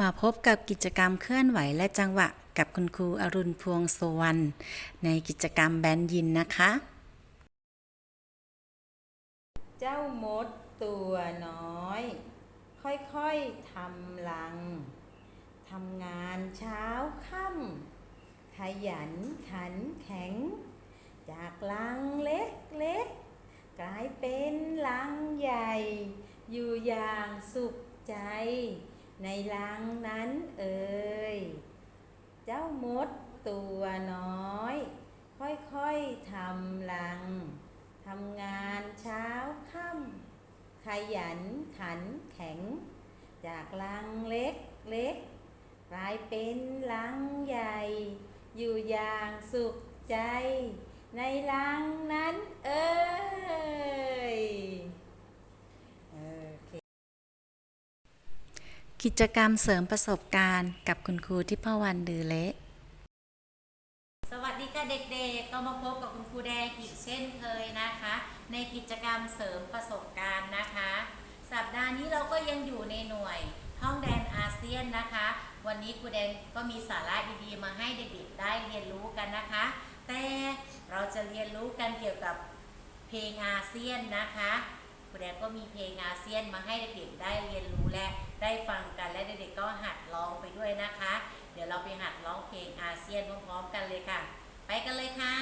มาพบกับกิจกรรมเคลื่อนไหวและจังหวะกับคุณครูอรุณพวงสวรรณในกิจกรรมแบนยินนะคะ เจ้ามดตัวน้อย ค่อยๆทำรังทำงานเช้าค่ำขยันขันแข็ง จากลังเล็กๆ กลายเป็นลังใหญ่ อยู่อย่างสุขใจ ในลังนั้นเอ่ย เจ้ามดตัวน้อย ค่อยๆทำรังทำงานเช้าค่ำขยันขันแข็ง จากลังเล็กเล็กๆกลายเป็นลังใหญ่ อยู่อย่างสุขใจ ในลังนั้นเอ่ยโอเค กิจกรรมเสริมประสบการณ์กับคุณครูทิพวรรณดือเละสวัสดีค่ะเด็กๆ ก็มาพบกับคุณครูแดงอีกเช่นเคยนะคะ ในกิจกรรมเสริมประสบการณ์นะคะ สัปดาห์นี้เราก็ยังอยู่ในหน่วยห้องแดนอาเซียนนะคะ วันนี้ครูแดงก็มีสาระดีๆมาให้เด็กๆได้เรียนรู้กันนะคะ แต่เราจะเรียนรู้กันเกี่ยวกับเพลงอาเซียนนะคะ ครูแดงก็มีเพลงอาเซียนมาให้เด็กๆได้เรียนรู้และได้ฟังกันและเด็กๆก็หัดร้องไปด้วยนะคะ เดี๋ยวเราไปหัดร้องเพลงอาเซียนพร้อมๆกันเลยค่ะ ไปกันเลยค่ะ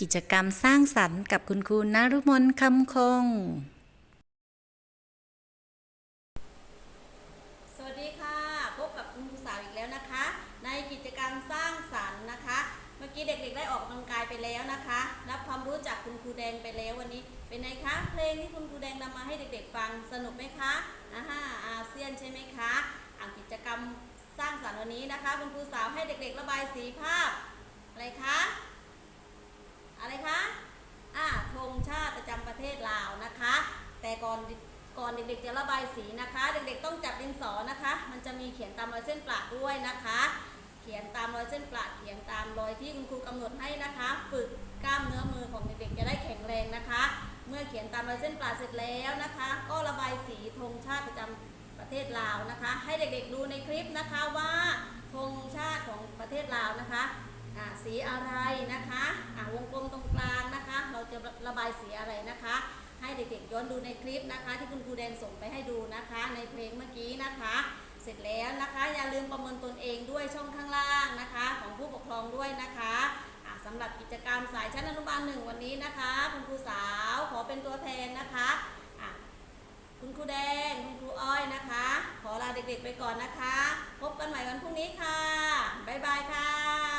กิจกรรมสร้างสรรค์กับคุณครูนรุมนคำคง สวัสดีค่ะ พบกับคุณครูสาวอีกแล้วนะคะ ในกิจกรรมสร้างสรรค์นะคะ เมื่อกี้เด็กๆได้ออกกำลังกายไปแล้วนะคะ รับความรู้จากคุณครูแดงไปแล้ววันนี้ เป็นไงคะ เพลงที่คุณครูแดงนำมาให้เด็กๆฟังสนุกไหมคะอ่าฮะอาเซียนใช่ไหมคะอ่ากิจกรรมสร้างสรรค์วันนี้นะคะ คุณครูสาวให้เด็กๆ ระบายสีภาพอะไรคะ อะไรคะอ่าธงชาติประจำประเทศลาวนะคะ แต่ก่อนก่อนเด็กๆจะระบายสีนะคะ เด็กๆต้องจับดินสอนะคะ มันจะมีเขียนตามรอยเส้นประด้วยนะคะ เขียนตามรอยเส้นประเขียนตามรอยที่คุณครูกำหนดให้นะคะ ฝึกกล้ามเนื้อมือของเด็กๆจะได้แข็งแรงนะคะ เมื่อเขียนตามรอยเส้นประเสร็จแล้วนะคะ ก็ระบายสีธงชาติประจำประเทศลาวนะคะ ให้เด็กๆดูในคลิปนะคะว่า สีอะไรนะคะอ่าวงกลมตรงกลางนะคะ เราจะระบายสีอะไรนะคะ ให้เด็กๆย้อนดูในคลิปนะคะ ที่คุณครูแดงส่งไปให้ดูนะคะ ในเพลงเมื่อกี้นะคะ เสร็จแล้วนะคะ อย่าลืมประเมินตนเองด้วยช่องข้างล่างนะคะ ของผู้ปกครองด้วยนะคะอะสำหรับกิจกรรมสายชั้นอนุบาลหนึ่งวันนี้นะคะ คุณครูสาวขอเป็นตัวแทนนะคะอะคุณครูแดง คุณครูอ้อยนะคะ ขอลาเด็กๆไปก่อนนะคะ พบกันใหม่วันพรุ่งนี้ค่ะบายบายค่ะ